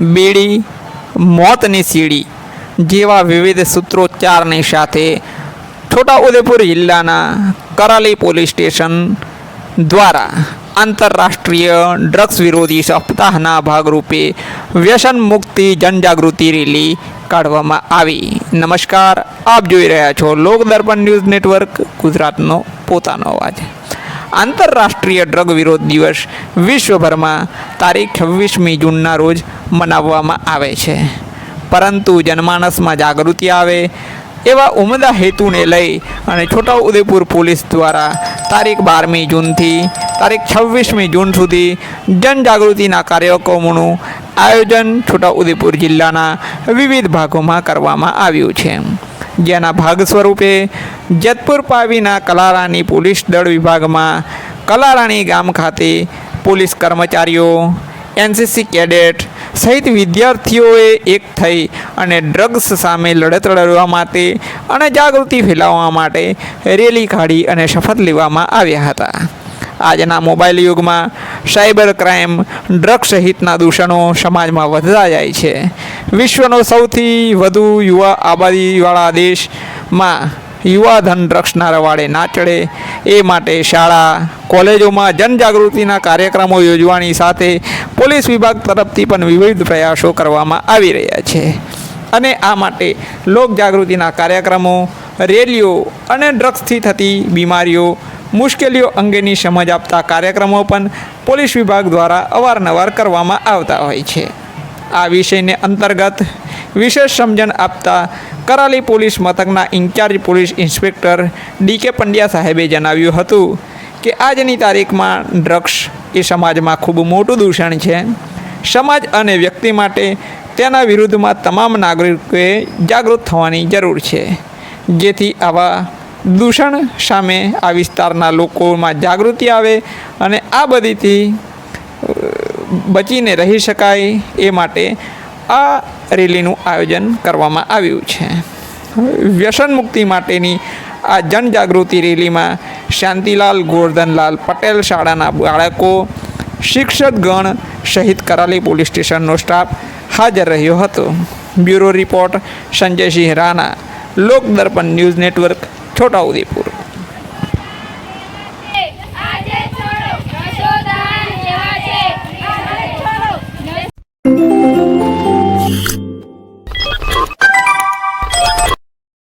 બીડી, મોતની સીડી જેવા વિવિધ સૂત્રોચ્ચારની સાથે છોટાઉદેપુર જિલ્લાના કરાલી પોલીસ સ્ટેશન દ્વારા આંતરરાષ્ટ્રીય ડ્રગ્સ વિરોધી સપ્તાહના ભાગરૂપે વ્યસન મુક્તિ જનજાગૃતિ રેલી કાઢવામાં આવી. નમસ્કાર, આપ જોઈ રહ્યા છો લોક દર્પણ ન્યૂઝ નેટવર્ક, ગુજરાતનો પોતાનો અવાજ. આંતરરાષ્ટ્રીય ડ્રગ વિરોધ દિવસ વિશ્વભરમાં તારીખ છવ્વીસમી જૂનના રોજ મનાવવામાં આવે છે. પરંતુ જનમાનસમાં જાગૃતિ આવે એવા ઉમદા હેતુને લઈ અને છોટાઉદેપુર પોલીસ દ્વારા તારીખ બારમી જૂનથી તારીખ છવ્વીસમી જૂન સુધી જનજાગૃતિના કાર્યક્રમોનું આયોજન છોટાઉદેપુર જિલ્લાના વિવિધ ભાગોમાં કરવામાં આવ્યું છે. જેના ભાગ સ્વરૂપે જેતપુર પાવીના કલારાણી પોલીસ દળ વિભાગમાં કલારાણી ગામ ખાતે પોલીસ કર્મચારીઓ, એનસીસી કેડેટ સહિત વિદ્યાર્થીઓએ એક થઈ અને ડ્રગ્સ સામે લડત લડવા માટે અને જાગૃતિ ફેલાવવા માટે રેલી કાઢી અને શપથ લેવામાં આવ્યા હતા. આજના મોબાઈલ યુગમાં સાયબર ક્રાઇમ, ડ્રગ્સ સહિતના દૂષણો સમાજમાં વધતા જાય છે. વિશ્વનો સૌથી વધુ યુવા આબાદીવાળા દેશમાં યુવાધન ડ્રગ્સના રવાડે ના ચડે. એ માટે શાળા, કોલેજોમાં જનજાગૃતિના કાર્યક્રમો યોજવાની સાથે પોલીસ વિભાગ તરફથી પણ વિવિધ પ્રયાસો કરવામાં આવી રહ્યા છે. અને આ માટે લોક જાગૃતિના કાર્યક્રમો, રેલીઓ અને ડ્રગ્સથી થતી બીમારીઓ મુશ્કેલીઓ અંગેની સમજ આપતા કાર્યક્રમો પણ પોલીસ વિભાગ દ્વારા અવારનવાર કરવામાં આવતા હોય છે. આ વિષયને અંતર્ગત વિશેષ સમજણ આપતા કરાલી પોલીસ મથકના in-charge police inspector D K Pandya સાહેબે જણાવ્યું હતું કે આજની તારીખમાં ડ્રગ્સ એ સમાજમાં ખૂબ મોટું દૂષણ છે. સમાજ અને વ્યક્તિ માટે તેના વિરુદ્ધમાં તમામ નાગરિકોએ જાગૃત થવાની જરૂર છે. જેથી આવા દૂષણ સામે આ વિસ્તારના લોકોમાં જાગૃતિ આવે અને આ બધીથી બચીને રહી શકાય એ માટે આ રેલીનું આયોજન કરવામાં આવ્યું છે. વ્યસન મુક્તિ માટેની આ જનજાગૃતિ રેલીમાં શાંતિલાલ ગોરધનલાલ પટેલ શાળાના બાળકો શિક્ષકગણ સહિત કરાલી પોલીસ સ્ટેશનનો સ્ટાફ હાજર રહ્યો હતો. Bureau report Sanjaysinh Rana Lok Darpan news network Chhotaudepur.